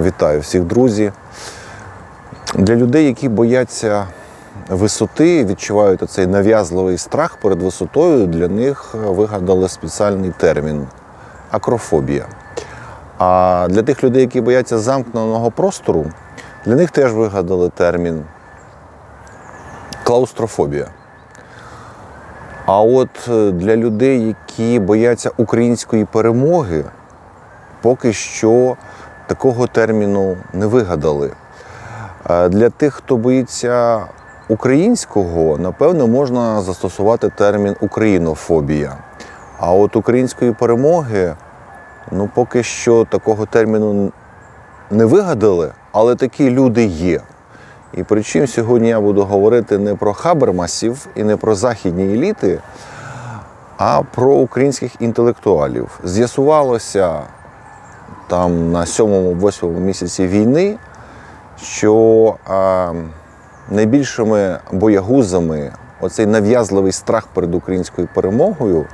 Вітаю всіх, друзі. Для людей, які бояться висоти, відчувають цей нав'язливий страх перед висотою, для них вигадали спеціальний термін акрофобія. А для тих людей, які бояться замкненого простору, для них теж вигадали термін клаустрофобія. А от е, для людей, які бояться української перемоги, поки що такого терміну не вигадали. Е, Для тих, хто боїться українського, напевно, можна застосувати термін українофобія. А от української перемоги, ну поки що такого терміну не вигадали, але такі люди є. І причому сьогодні я буду говорити не про хабермасів і не про західні еліти, а про українських інтелектуалів. З'ясувалося там на 7-8 місяці війни, що а, найбільшими боягузами оцей нав'язливий страх перед українською перемогою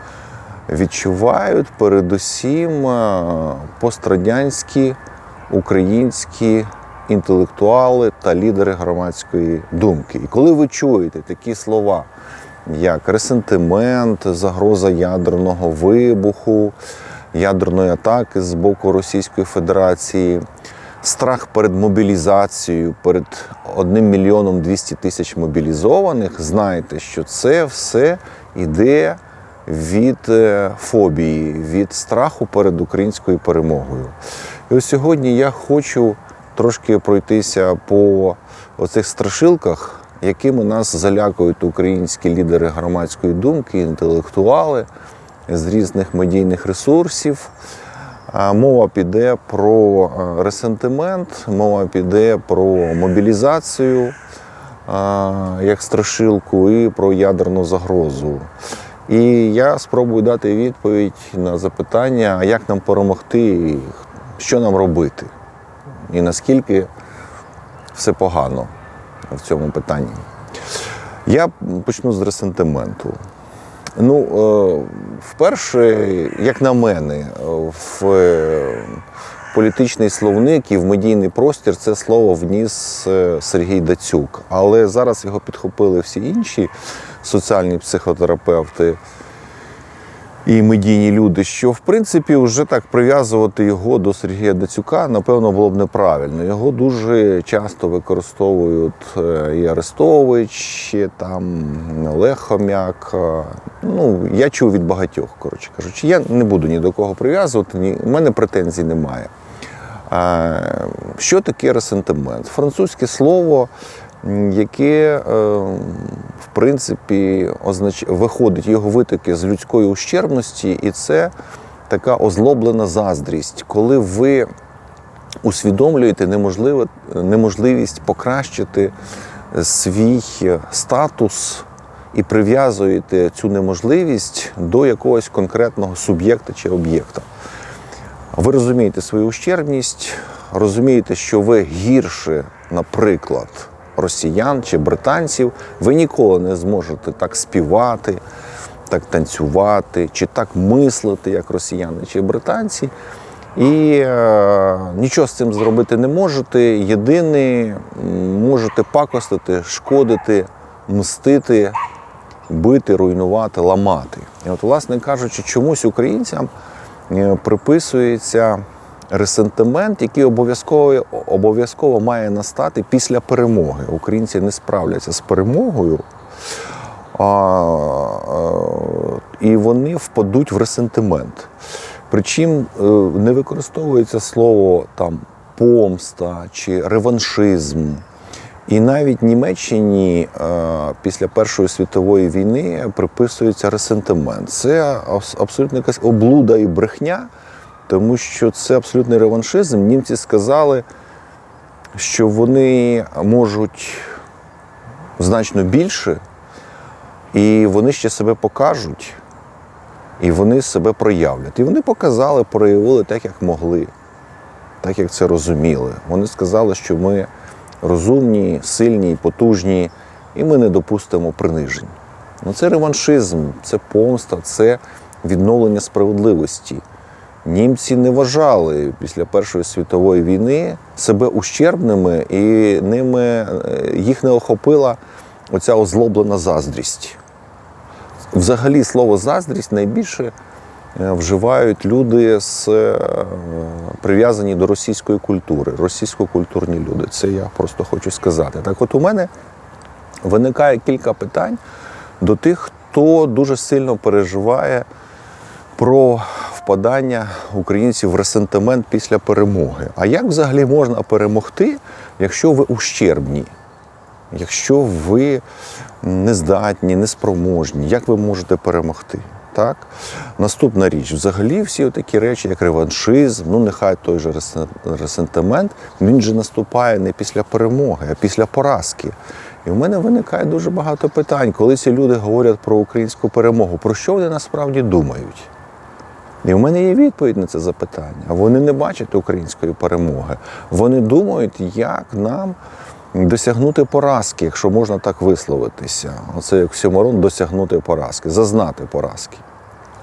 відчувають передусім пострадянські українські інтелектуали та лідери громадської думки. І коли ви чуєте такі слова, як ресентимент, загроза ядерного вибуху, ядерної атаки з боку Російської Федерації, страх перед мобілізацією, перед 1 мільйоном 200 тисяч мобілізованих, знайте, що це все йде від е, фобії, від страху перед українською перемогою. І ось сьогодні я хочу трошки пройтися по оцих страшилках, якими нас залякують українські лідери громадської думки, інтелектуали з різних медійних ресурсів. Мова піде про е, ресентимент, мова піде про мобілізацію як страшилку і про ядерну загрозу. І я спробую дати відповідь на запитання, як нам перемогти, що нам робити, і наскільки все погано в цьому питанні. Я почну з ресентименту. Ну, е, вперше, як на мене, е, в е, політичний словник і в медійний простір це слово вніс Сергій Дацюк. Але зараз його підхопили всі інші соціальні психотерапевти і медійні люди, що в принципі вже так прив'язувати його до Сергія Дацюка, напевно, було б неправильно. Його дуже часто використовують е, і Арестович, і там Олег Хомяк. е, Ну, я чув від багатьох, коротше кажучи. Я не буду ні до кого прив'язувати, ні, у мене претензій немає. Е, Що таке ресентимент? Французьке слово, яке, е, в принципі, означ... виходить його витоки з людської ущербності, і це така озлоблена заздрість, коли ви усвідомлюєте неможливість покращити свій статус і прив'язуєте цю неможливість до якогось конкретного суб'єкта чи об'єкта. Ви розумієте свою ущербність, розумієте, що ви гірше, наприклад, росіян чи британців, ви ніколи не зможете так співати, так танцювати, чи так мислити, як росіяни чи британці. І е, нічого з цим зробити не можете. Єдине, можете пакостити, шкодити, мстити, бити, руйнувати, ламати. І от, власне кажучи, чомусь українцям е, приписується ресентимент, який обов'язково, обов'язково має настати після перемоги. Українці не справляться з перемогою, а, е, і вони впадуть в ресентимент. Причому е, не використовується слово там помста чи реваншизм. І навіть Німеччині е, після Першої світової війни приписується ресентимент. Це абсолютно якась облуда і брехня, тому що це абсолютний реваншизм. Німці сказали, що вони можуть значно більше, і вони ще себе покажуть, і вони себе проявлять. І вони показали, проявили так, як могли, так як це розуміли. Вони сказали, що ми розумні, сильні, потужні, і ми не допустимо принижень. Ну, це реваншизм, це помста, це відновлення справедливості. Німці не вважали після Першої світової війни себе ущербними, і ними е, їх не охопила оця озлоблена заздрість. Взагалі слово заздрість найбільше е, вживають люди з е, прив'язані до російської культури, російсько-культурні люди. Це я просто хочу сказати. Так, от у мене виникає кілька питань до тих, хто дуже сильно переживає про впадання українців в ресентимент після перемоги. А як взагалі можна перемогти, якщо ви ущербні? Якщо ви нездатні, неспроможні, як ви можете перемогти? Так? Наступна річ, взагалі, всі такі речі, як реваншизм, ну нехай той же ресентимент, він же наступає не після перемоги, а після поразки. І в мене виникає дуже багато питань, коли ці люди говорять про українську перемогу, про що вони насправді думають? І в мене є відповідь на це запитання. Вони не бачать української перемоги. Вони думають, як нам досягнути поразки, якщо можна так висловитися. Оце як Сімарон досягнути поразки, зазнати поразки.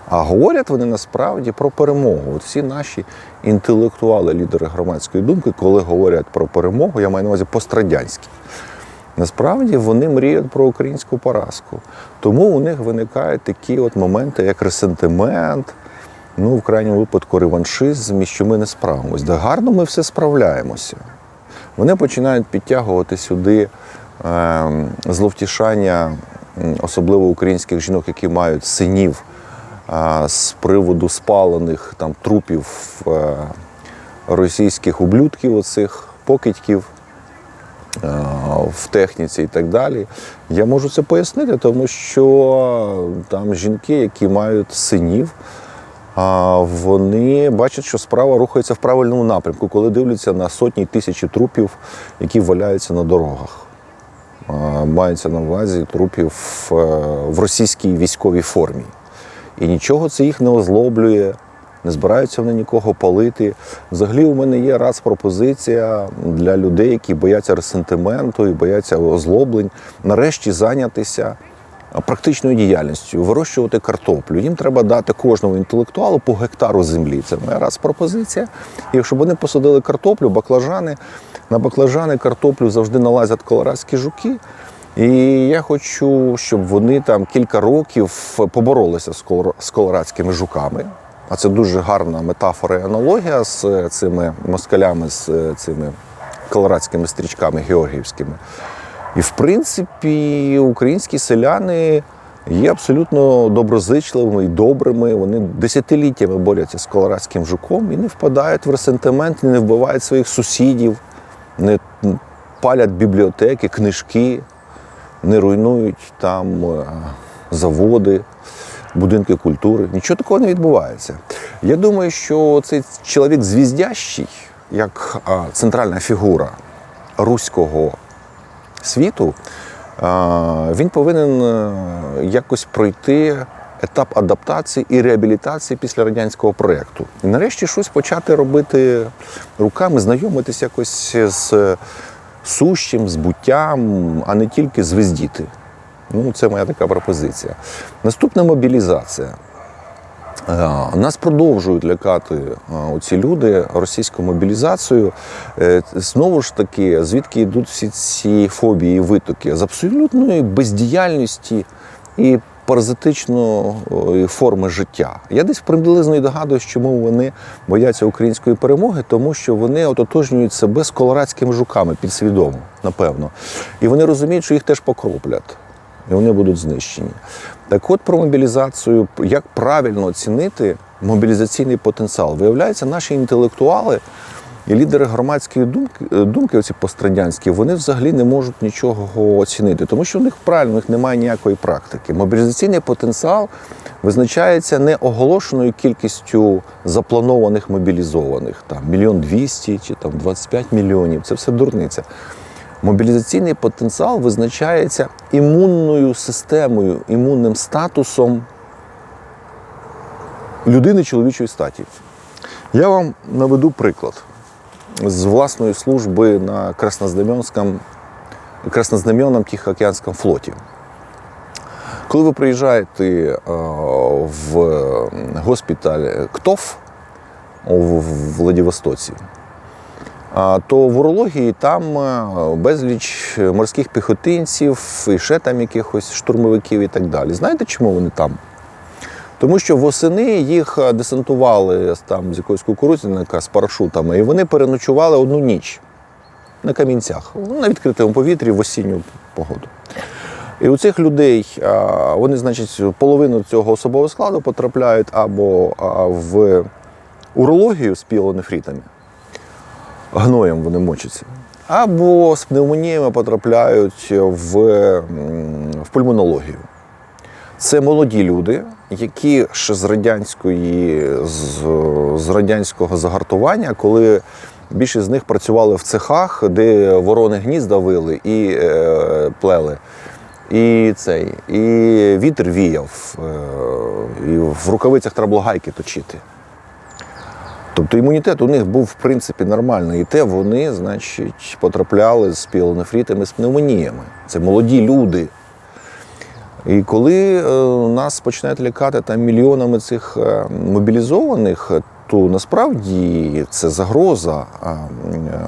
А говорять вони насправді про перемогу. От всі наші інтелектуали, лідери громадської думки, коли говорять про перемогу, я маю на увазі пострадянські. Насправді вони мріють про українську поразку. Тому у них виникають такі от моменти, як ресентимент, ну, в крайньому випадку, реваншизм, що ми не справимось. Да гарно ми все справляємося. Вони починають підтягувати сюди е, зловтішання, особливо українських жінок, які мають синів е, з приводу спалених там, трупів е, російських ублюдків, оцих покидьків е, в техніці і так далі. Я можу це пояснити, тому що там жінки, які мають синів, вони бачать, що справа рухається в правильному напрямку, коли дивляться на сотні тисячі трупів, які валяються на дорогах. А, Мається на увазі трупів е, в російській військовій формі. І нічого це їх не озлоблює, не збираються вони нікого палити. Взагалі, у мене є раз пропозиція для людей, які бояться ресентименту і бояться озлоблень, нарешті зайнятися практичною діяльністю, вирощувати картоплю. Їм треба дати кожному інтелектуалу по гектару землі. Це моя раз пропозиція. І щоб вони посадили картоплю, баклажани, на баклажани картоплю завжди налазять колорадські жуки. І я хочу, щоб вони там кілька років поборолися з колорадськими жуками. А це дуже гарна метафора і аналогія з е, цими москалями, з е, цими колорадськими стрічками георгіївськими. І в принципі, українські селяни є абсолютно доброзичливими і добрими. Вони десятиліттями борються з колорадським жуком і не впадають в ресентимент, не вбивають своїх сусідів, не палять бібліотеки, книжки, не руйнують там е, заводи, будинки культури. Нічого такого не відбувається. Я думаю, що цей чоловік звіздящий, як центральна фігура руського світу, він повинен е, якось пройти етап адаптації і реабілітації після радянського проєкту. І нарешті щось почати робити руками, знайомитися якось з сущим, з буттям, а не тільки звездіти. Ну, це моя така пропозиція. Наступна мобілізація. Е, Нас продовжують лякати е, оці люди російською мобілізацією. Е, Знову ж таки, звідки йдуть всі ці фобії і витоки? З абсолютної бездіяльності і паразитичної форми життя. Я десь приблизно і догадуюсь, чому вони бояться української перемоги, тому що вони ототожнюють себе з колорадськими жуками підсвідомо, напевно. І вони розуміють, що їх теж покроплять і вони будуть знищені. Так от про мобілізацію, як правильно оцінити мобілізаційний потенціал. Виявляється, наші інтелектуали і лідери громадської думки, е, думки оці пострадянські, вони взагалі не можуть нічого оцінити, тому що в них правильно в них немає ніякої практики. Мобілізаційний потенціал визначається не оголошеною кількістю запланованих мобілізованих, там мільйон двісті чи там 25 мільйонів. Це все дурниця. Мобілізаційний потенціал визначається імунною системою, імунним статусом людини чоловічої статі. Я вам наведу приклад з власної служби на Краснознаменському, Краснознаменном Тихоокеанському флоті. Коли ви приїжджаєте е, в госпіталь КТОФ, у Владивостоці. То в урології там е, безліч морських піхотинців і ще там якихось штурмовиків і так далі. Знаєте, чому вони там? Тому що восени їх е, десантували там з якоїсь кукурудзяника з парашутами, і вони переночували одну ніч на камінцях ну, на відкритому повітрі в осінню погоду. І у цих людей вони, значить, половину цього особового складу потрапляють або в урологію з пілонефрітами, гноєм вони мочаться, або з пневмоніями потрапляють в, в пульмонологію. Це молоді люди, які ще з радянської з, з радянського загартування, коли більшість з них працювали в цехах, де ворони гнізда вили і е, плели. І цей, і вітер віяв, е, і в рукавицях треба було гайки точити. Тобто імунітет у них був в принципі нормальний. І те вони, значить, потрапляли з пілонефрітами, з пневмоніями. Це молоді люди. І коли е, нас починають лякати там мільйонами цих е, мобілізованих, то насправді це загроза. е,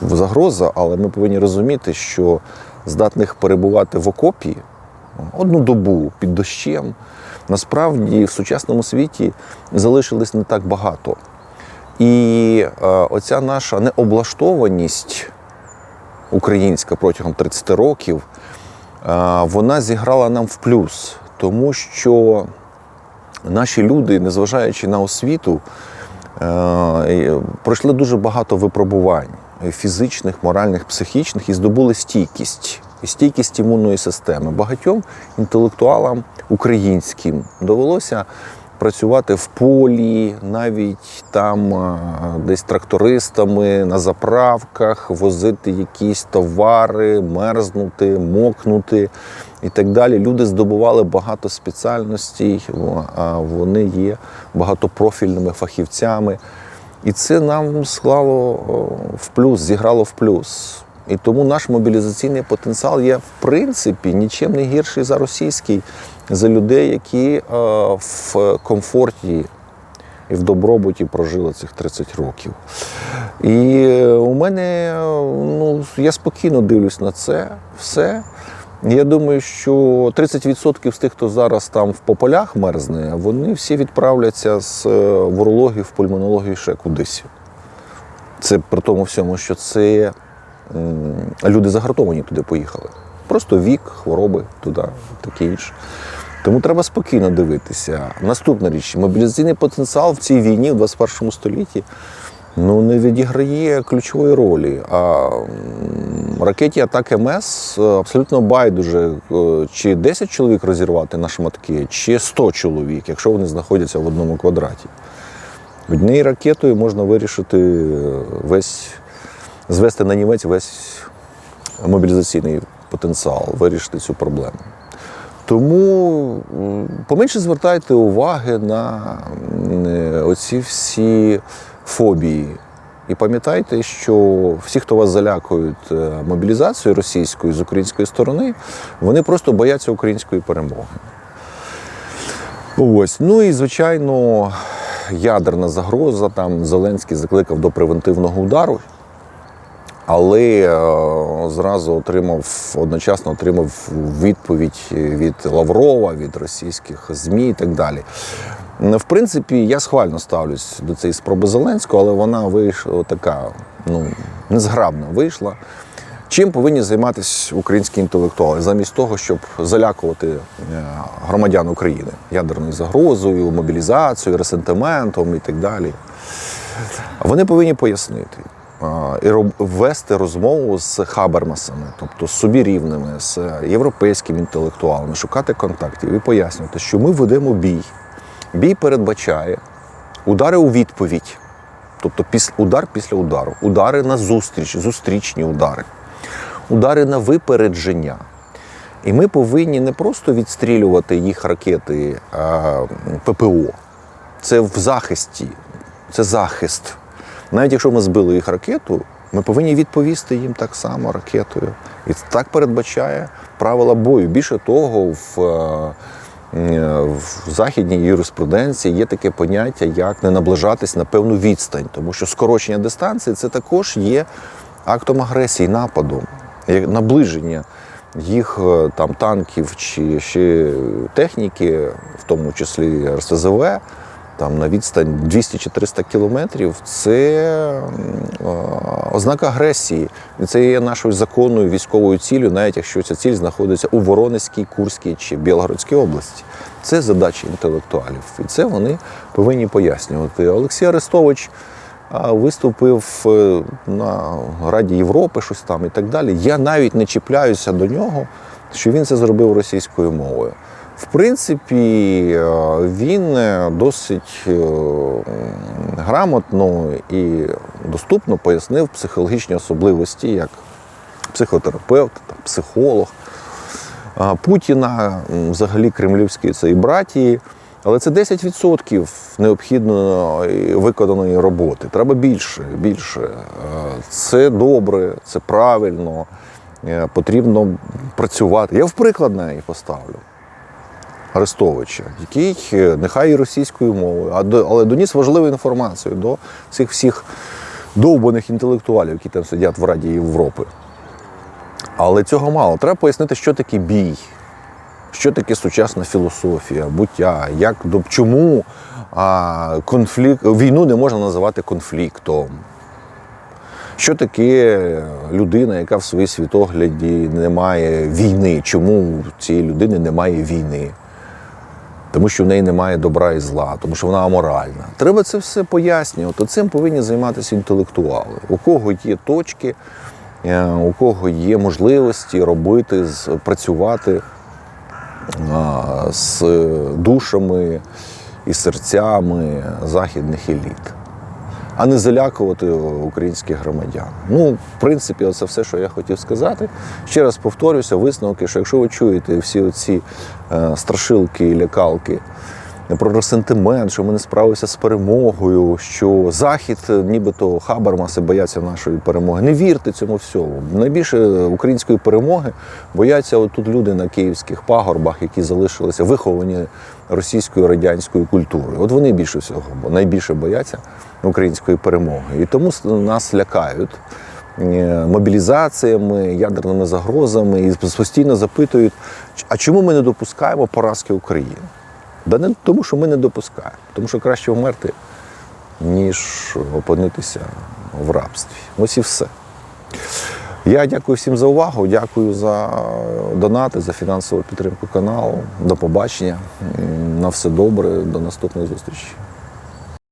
загроза, але ми повинні розуміти, що здатних перебувати в окопі одну добу під дощем, насправді в сучасному світі залишилось не так багато. І е, оця наша необлаштованість українська протягом 30 років, е, вона зіграла нам в плюс, тому що наші люди, незважаючи на освіту, е, пройшли дуже багато випробувань фізичних, моральних, психічних і здобули стійкість. І стійкість імунної системи. Багатьом інтелектуалам українським довелося працювати в полі, навіть там е, десь трактористами на заправках, возити якісь товари, мерзнути, мокнути і так далі. Люди здобували багато спеціальностей, а вони є багатопрофільними фахівцями. І це нам склало в плюс, зіграло в плюс. І тому наш мобілізаційний потенціал є в принципі нічим не гірший за російський, за людей, які е, в комфорті і в добробуті прожили цих 30 років. І у мене ну, я спокійно дивлюсь на це все. Я думаю, що 30% з тих, хто зараз там в пополях мерзне, вони всі відправляться з е, в урологію, в пульмонологію ще кудись. Це при тому всьому, що це люди загартовані туди поїхали. Просто вік, хвороби туди, таке інше. Тому треба спокійно дивитися. Наступна річ, мобілізаційний потенціал в цій війні в 21 столітті ну, не відіграє ключової ролі. А ракеті атак МС е, абсолютно байдуже, е, чи 10 чоловік розірвати на шматки, чи 100 чоловік, якщо вони знаходяться в одному квадраті. Однією ракетою можна вирішити е, весь, звести на німець весь мобілізаційний потенціал, вирішити цю проблему. Тому поменше звертайте уваги на оці всі фобії. І пам'ятайте, що всі, хто вас залякують е, мобілізацією російською з української сторони, вони просто бояться української перемоги. Ось. Ну і звичайно, ядерна загроза. Там Зеленський закликав до превентивного удару, але е, зразу отримав одночасно отримав відповідь від Лаврова, від російських ЗМІ і так далі. В принципі, я схвально ставлюсь до цієї спроби Зеленського, але вона вийшла така, ну, незграбна вийшла. Чим повинні займатися українські інтелектуали, замість того, щоб залякувати е, громадян України ядерною загрозою, мобілізацією, ресентиментом і так далі. Вони повинні пояснити і вести розмову з хабермасами, тобто з собі рівними, з європейськими інтелектуалами, шукати контактів і пояснювати, що ми ведемо бій. Бій передбачає удари у відповідь, тобто удар після удару, удари на зустріч, зустрічні удари, удари на випередження. І ми повинні не просто відстрілювати їх ракети а, ППО, це в захисті, це захист. Навіть якщо ми збили їх ракету, ми повинні відповісти їм так само ракетою. І це так передбачає правила бою. Більше того, в, е, е, в західній юриспруденції є таке поняття, як не наближатись на певну відстань, тому що скорочення дистанції це також є актом агресії, нападом, як наближення їх е, там танків чи ще техніки, в тому числі РСЗВ, там на відстань 200 чи 300 кілометрів, це е, ознака агресії. Це є нашою законною військовою ціллю, навіть якщо ця ціль знаходиться у Воронезькій, Курській чи Білгородській області. Це задача інтелектуалів. І це вони повинні пояснювати. Олексій Арестович виступив е, на Раді Європи, щось там і так далі. Я навіть не чіпляюся до нього, що він це зробив російською мовою. В принципі, е, він е, досить е, грамотно і доступно пояснив психологічні особливості як психотерапевт, психолог. Путіна, взагалі кремлівської цієї братії. Але це 10% необхідно е, виконаної роботи. Треба більше, більше. Це добре, це правильно, потрібно працювати. Я в приклад неї поставлю. Арестовича, який е, нехай і російською мовою, але доніс важливу інформацію до цих всіх довбаних інтелектуалів, які там сидять в Раді Європи. Але цього мало. Треба пояснити, що таке бій, що таке сучасна філософія, буття, як до чому а, конфлікт, війну не можна називати конфліктом. Що таке людина, яка в своїй світогляді не має війни? Чому цієї людини немає війни? Тому що в неї немає добра і зла, тому що вона аморальна. Треба це все пояснювати. Цим повинні займатися інтелектуали. У кого є точки, е, у кого є можливості робити, працювати з душами і серцями західних еліт, а не залякувати українських громадян. Ну, в принципі, це все, що я хотів сказати. Ще раз повторюся, висновки, що якщо ви чуєте всі оці е, страшилки і лякалки. Про ресентимент, що ми не справилися з перемогою, що Захід, нібито Хабармаси бояться нашої перемоги. Не вірте цьому всьому. Найбільше української перемоги бояться отут люди на київських пагорбах, які залишилися виховані російською радянською культурою. От вони більше всього, найбільше бояться української перемоги. І тому нас лякають е, мобілізаціями, ядерними загрозами і постійно запитують, а чому ми не допускаємо поразки України? Да не тому, що ми не допускаємо, тому що краще вмерти, ніж опинитися в рабстві. Ось і все. Я дякую всім за увагу, дякую за донати, за фінансову підтримку каналу. До побачення. На все добре, до наступної зустрічі.